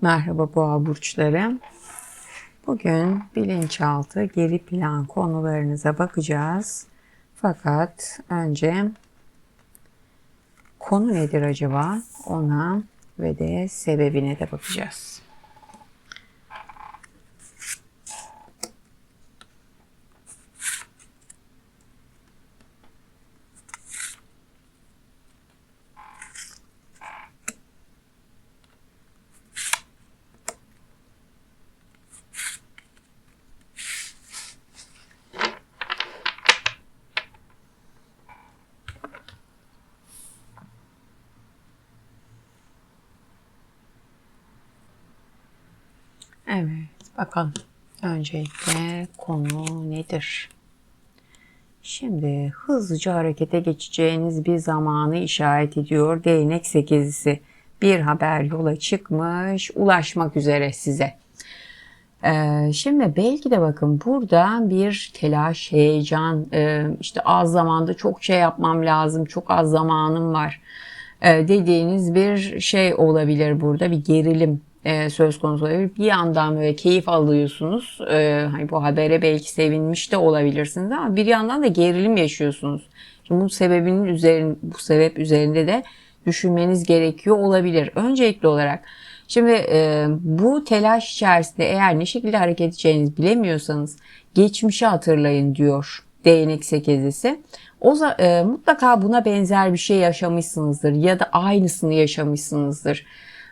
Merhaba boğa burçları. Bugün bilinçaltı geri plan konularınıza bakacağız. Fakat önce konu nedir acaba ona ve de sebebine de bakacağız. Evet, bakalım. Öncelikle konu nedir? Şimdi hızlıca harekete geçeceğiniz bir zamanı işaret ediyor. Değnek sekizlisi. Bir haber yola çıkmış, ulaşmak üzere size. Ee, şimdi belki de bakın burada bir telaş, heyecan, e, işte az zamanda çok şey yapmam lazım, çok az zamanım var e, dediğiniz bir şey olabilir burada. Bir gerilim e, söz konusu olabilir. Bir yandan böyle keyif alıyorsunuz. E, hani bu habere belki sevinmiş de olabilirsiniz ama bir yandan da gerilim yaşıyorsunuz. Şimdi bu sebebinin üzerinde, bu sebep üzerinde de düşünmeniz gerekiyor olabilir. Öncelikli olarak Şimdi e, bu telaş içerisinde eğer ne şekilde hareket edeceğinizi bilemiyorsanız geçmişi hatırlayın diyor değnek sekizlisi. O e, mutlaka buna benzer bir şey yaşamışsınızdır ya da aynısını yaşamışsınızdır.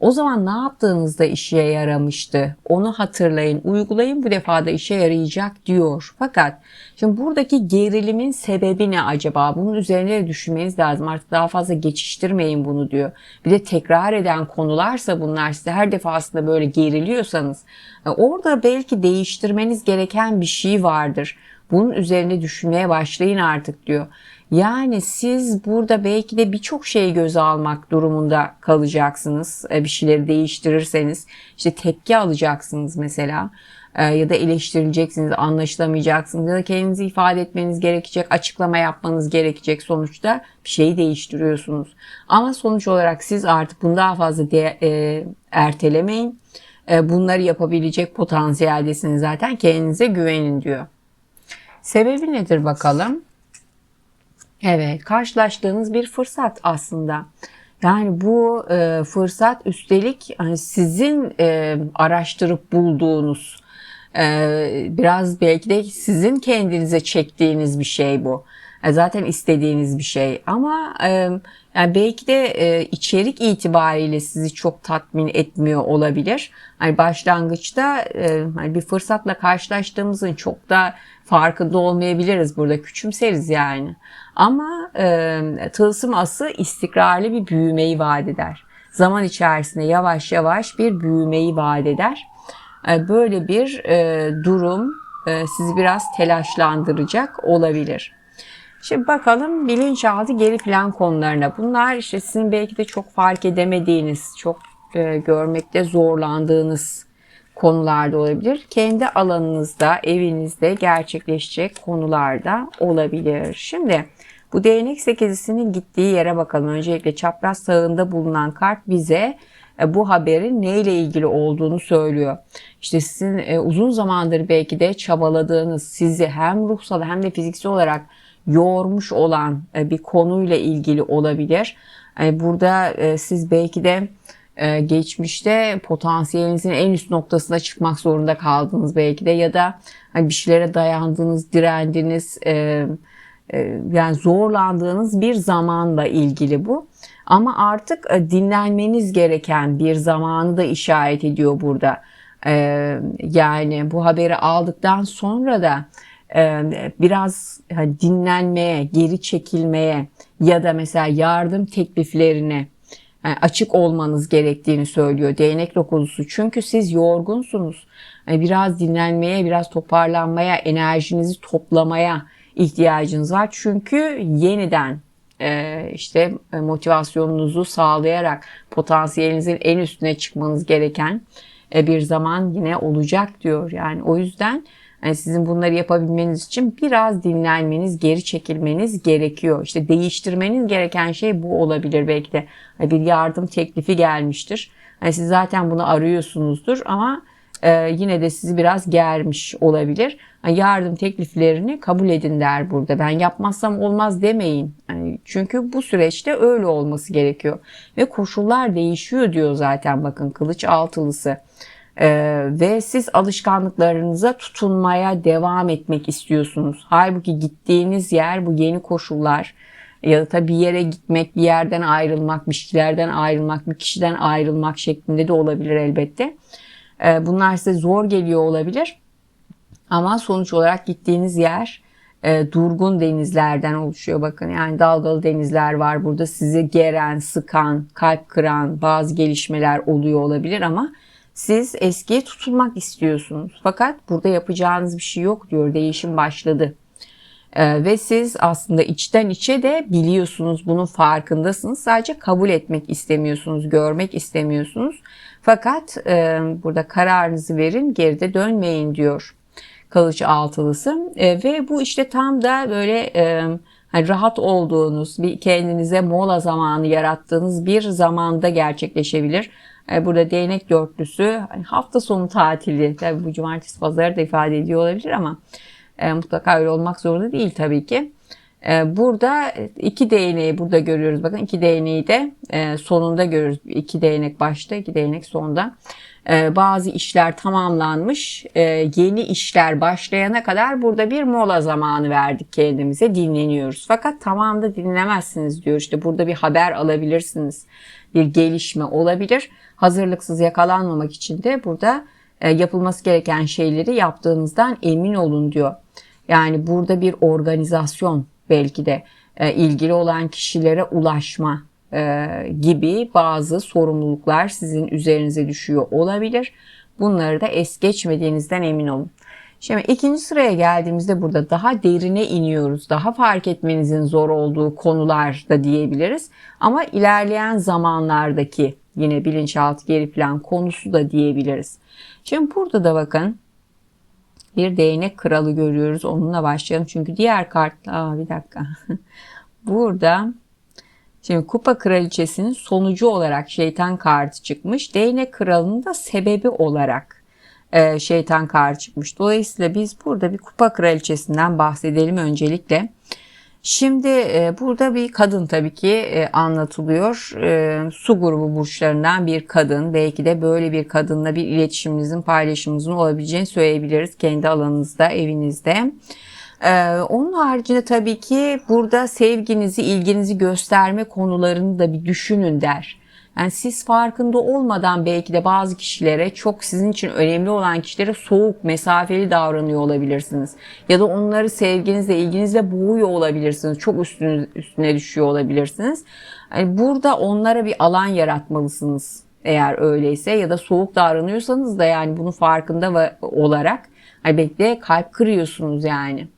O zaman ne yaptığınızda işe yaramıştı? Onu hatırlayın, uygulayın bu defa da işe yarayacak diyor. Fakat şimdi buradaki gerilimin sebebi ne acaba? Bunun üzerine düşünmeniz lazım. Artık daha fazla geçiştirmeyin bunu diyor. Bir de tekrar eden konularsa bunlar size her defasında böyle geriliyorsanız e, orada belki değiştirmeniz gereken bir şey vardır. Bunun üzerine düşünmeye başlayın artık diyor. Yani siz burada belki de birçok şeyi göze almak durumunda kalacaksınız. E, bir şeyleri değiştirirseniz işte tepki alacaksınız mesela e, ya da eleştirileceksiniz, anlaşılamayacaksınız ya da kendinizi ifade etmeniz gerekecek, açıklama yapmanız gerekecek. Sonuçta bir şeyi değiştiriyorsunuz. Ama sonuç olarak siz artık bunu daha fazla de, e, ertelemeyin. E, bunları yapabilecek potansiyeldesiniz zaten. Kendinize güvenin diyor. Sebebi nedir bakalım? Evet, karşılaştığınız bir fırsat aslında. Yani bu e, fırsat üstelik hani sizin e, araştırıp bulduğunuz, e, biraz belki de sizin kendinize çektiğiniz bir şey bu. E, zaten istediğiniz bir şey ama e, yani belki de e, içerik itibariyle sizi çok tatmin etmiyor olabilir. Hani başlangıçta e, hani bir fırsatla karşılaştığımızın çok da farkında olmayabiliriz burada küçümseriz yani. Ama e, tılsım ası istikrarlı bir büyümeyi vaat eder. Zaman içerisinde yavaş yavaş bir büyümeyi vaat eder. E, böyle bir e, durum e, sizi biraz telaşlandıracak olabilir. Şimdi bakalım bilinçaltı geri plan konularına. Bunlar işte sizin belki de çok fark edemediğiniz, çok e, görmekte zorlandığınız konularda olabilir. Kendi alanınızda, evinizde gerçekleşecek konularda olabilir. Şimdi bu değnek sekizisinin gittiği yere bakalım. Öncelikle çapraz sağında bulunan kart bize e, bu haberin neyle ilgili olduğunu söylüyor. İşte sizin e, uzun zamandır belki de çabaladığınız, sizi hem ruhsal hem de fiziksel olarak yormuş olan e, bir konuyla ilgili olabilir. Burada siz belki de geçmişte potansiyelinizin en üst noktasına çıkmak zorunda kaldınız belki de ya da hani bir şeylere dayandınız, direndiniz, yani zorlandığınız bir zamanla ilgili bu. Ama artık dinlenmeniz gereken bir zamanı da işaret ediyor burada. Yani bu haberi aldıktan sonra da biraz dinlenmeye, geri çekilmeye ya da mesela yardım tekliflerine açık olmanız gerektiğini söylüyor değnek dokulusu. Çünkü siz yorgunsunuz. Biraz dinlenmeye, biraz toparlanmaya, enerjinizi toplamaya ihtiyacınız var. Çünkü yeniden işte motivasyonunuzu sağlayarak potansiyelinizin en üstüne çıkmanız gereken bir zaman yine olacak diyor. Yani o yüzden yani sizin bunları yapabilmeniz için biraz dinlenmeniz, geri çekilmeniz gerekiyor. İşte değiştirmeniz gereken şey bu olabilir belki de. Bir yardım teklifi gelmiştir. Yani siz zaten bunu arıyorsunuzdur ama e, yine de sizi biraz germiş olabilir. Yani yardım tekliflerini kabul edin der burada. Ben yapmazsam olmaz demeyin. Yani çünkü bu süreçte öyle olması gerekiyor. Ve koşullar değişiyor diyor zaten bakın kılıç altılısı. Ee, ve siz alışkanlıklarınıza tutunmaya devam etmek istiyorsunuz. Halbuki gittiğiniz yer bu yeni koşullar ya da tabii bir yere gitmek, bir yerden ayrılmak, bir şeylerden ayrılmak, bir kişiden ayrılmak şeklinde de olabilir elbette. Ee, bunlar size zor geliyor olabilir. Ama sonuç olarak gittiğiniz yer e, durgun denizlerden oluşuyor. Bakın yani dalgalı denizler var burada sizi geren, sıkan, kalp kıran bazı gelişmeler oluyor olabilir ama siz eskiye tutulmak istiyorsunuz. Fakat burada yapacağınız bir şey yok diyor. Değişim başladı. Ee, ve siz aslında içten içe de biliyorsunuz bunun farkındasınız. Sadece kabul etmek istemiyorsunuz, görmek istemiyorsunuz. Fakat e, burada kararınızı verin, geride dönmeyin diyor kılıç altılısı. E, ve bu işte tam da böyle e, hani rahat olduğunuz, bir kendinize mola zamanı yarattığınız bir zamanda gerçekleşebilir. E, burada değnek dörtlüsü hani hafta sonu tatili, tabii bu cumartesi pazarı da ifade ediyor olabilir ama e, mutlaka öyle olmak zorunda değil tabii ki. E, burada iki değneği burada görüyoruz. Bakın iki değneği de e, sonunda görüyoruz. İki değnek başta, iki değnek sonda. E, bazı işler tamamlanmış. E, yeni işler başlayana kadar burada bir mola zamanı verdik kendimize. Dinleniyoruz. Fakat tamam da dinlemezsiniz diyor. İşte burada bir haber alabilirsiniz. Bir gelişme olabilir. Hazırlıksız yakalanmamak için de burada e, yapılması gereken şeyleri yaptığınızdan emin olun diyor. Yani burada bir organizasyon belki de e, ilgili olan kişilere ulaşma e, gibi bazı sorumluluklar sizin üzerinize düşüyor olabilir. Bunları da es geçmediğinizden emin olun. Şimdi ikinci sıraya geldiğimizde burada daha derine iniyoruz. Daha fark etmenizin zor olduğu konular da diyebiliriz. Ama ilerleyen zamanlardaki yine bilinçaltı geri plan konusu da diyebiliriz. Şimdi burada da bakın bir değnek kralı görüyoruz. Onunla başlayalım. Çünkü diğer kart... Aa, bir dakika. burada Şimdi kupa kraliçesinin sonucu olarak şeytan kartı çıkmış. Değnek kralının da sebebi olarak e, şeytan kartı çıkmış. Dolayısıyla biz burada bir kupa kraliçesinden bahsedelim öncelikle. Şimdi e, burada bir kadın tabii ki e, anlatılıyor. E, su grubu burçlarından bir kadın. Belki de böyle bir kadınla bir iletişiminizin, paylaşımınızın olabileceğini söyleyebiliriz kendi alanınızda, evinizde. Ee, onun haricinde tabii ki burada sevginizi, ilginizi gösterme konularını da bir düşünün der. Yani siz farkında olmadan belki de bazı kişilere çok sizin için önemli olan kişilere soğuk, mesafeli davranıyor olabilirsiniz. Ya da onları sevginizle, ilginizle boğuyor olabilirsiniz. Çok üstüne, üstüne düşüyor olabilirsiniz. Yani burada onlara bir alan yaratmalısınız eğer öyleyse ya da soğuk davranıyorsanız da yani bunun farkında olarak hani belki de kalp kırıyorsunuz yani.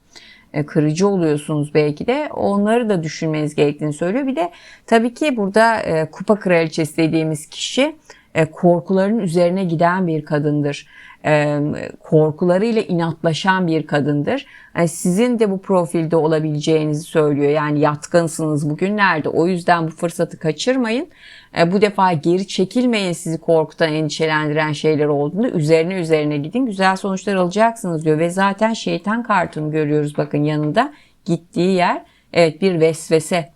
E, kırıcı oluyorsunuz belki de onları da düşünmeniz gerektiğini söylüyor. Bir de tabii ki burada e, kupa kraliçesi dediğimiz kişi e, korkuların üzerine giden bir kadındır. Korkularıyla inatlaşan bir kadındır. Sizin de bu profilde olabileceğinizi söylüyor. Yani yatkınsınız bugünlerde. O yüzden bu fırsatı kaçırmayın. Bu defa geri çekilmeyin sizi korkutan, endişelendiren şeyler olduğunda üzerine üzerine gidin. Güzel sonuçlar alacaksınız diyor. Ve zaten şeytan kartını görüyoruz bakın yanında. Gittiği yer evet bir vesvese e,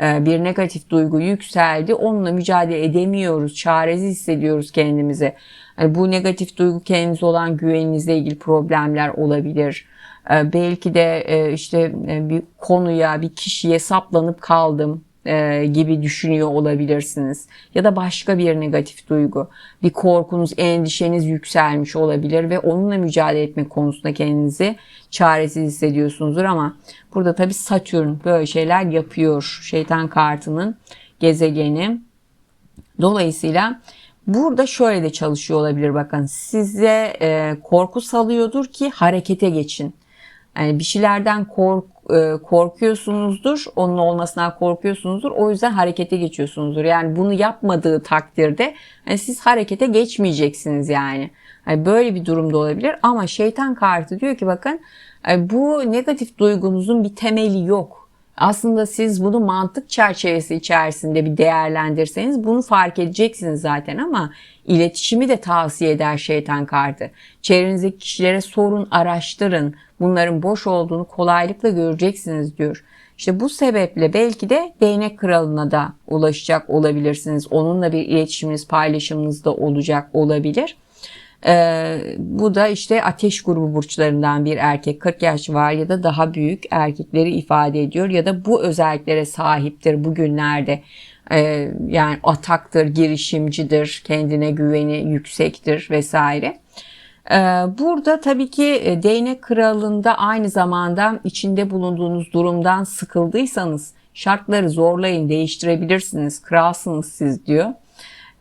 bir negatif duygu yükseldi. Onunla mücadele edemiyoruz. Çaresiz hissediyoruz kendimizi. Yani bu negatif duygu kendinize olan güveninizle ilgili problemler olabilir. E, belki de e, işte bir konuya, bir kişiye saplanıp kaldım e, gibi düşünüyor olabilirsiniz. Ya da başka bir negatif duygu. Bir korkunuz, endişeniz yükselmiş olabilir ve onunla mücadele etmek konusunda kendinizi çaresiz hissediyorsunuzdur ama burada tabi Satürn böyle şeyler yapıyor. Şeytan kartının gezegeni. Dolayısıyla Burada şöyle de çalışıyor olabilir bakın. Size e, korku salıyordur ki harekete geçin. Yani bir şeylerden kork, e, korkuyorsunuzdur. Onun olmasından korkuyorsunuzdur. O yüzden harekete geçiyorsunuzdur. Yani bunu yapmadığı takdirde yani siz harekete geçmeyeceksiniz yani. yani. Böyle bir durumda olabilir ama şeytan kartı diyor ki bakın bu negatif duygunuzun bir temeli yok. Aslında siz bunu mantık çerçevesi içerisinde bir değerlendirseniz bunu fark edeceksiniz zaten ama iletişimi de tavsiye eder şeytan kartı. Çevrenizdeki kişilere sorun, araştırın. Bunların boş olduğunu kolaylıkla göreceksiniz diyor. İşte bu sebeple belki de değnek kralına da ulaşacak olabilirsiniz. Onunla bir iletişiminiz, paylaşımınız da olacak olabilir. Ee, bu da işte ateş grubu burçlarından bir erkek 40 yaş var ya da daha büyük erkekleri ifade ediyor ya da bu özelliklere sahiptir bugünlerde. Ee, yani ataktır, girişimcidir, kendine güveni yüksektir vesaire. Ee, Burada tabii ki e, değnek kralında aynı zamanda içinde bulunduğunuz durumdan sıkıldıysanız şartları zorlayın değiştirebilirsiniz. Kralsınız siz diyor.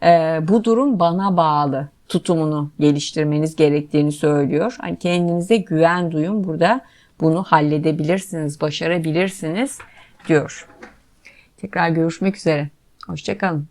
Ee, Bu durum bana bağlı tutumunu geliştirmeniz gerektiğini söylüyor. Hani kendinize güven duyun burada bunu halledebilirsiniz, başarabilirsiniz diyor. Tekrar görüşmek üzere. Hoşçakalın.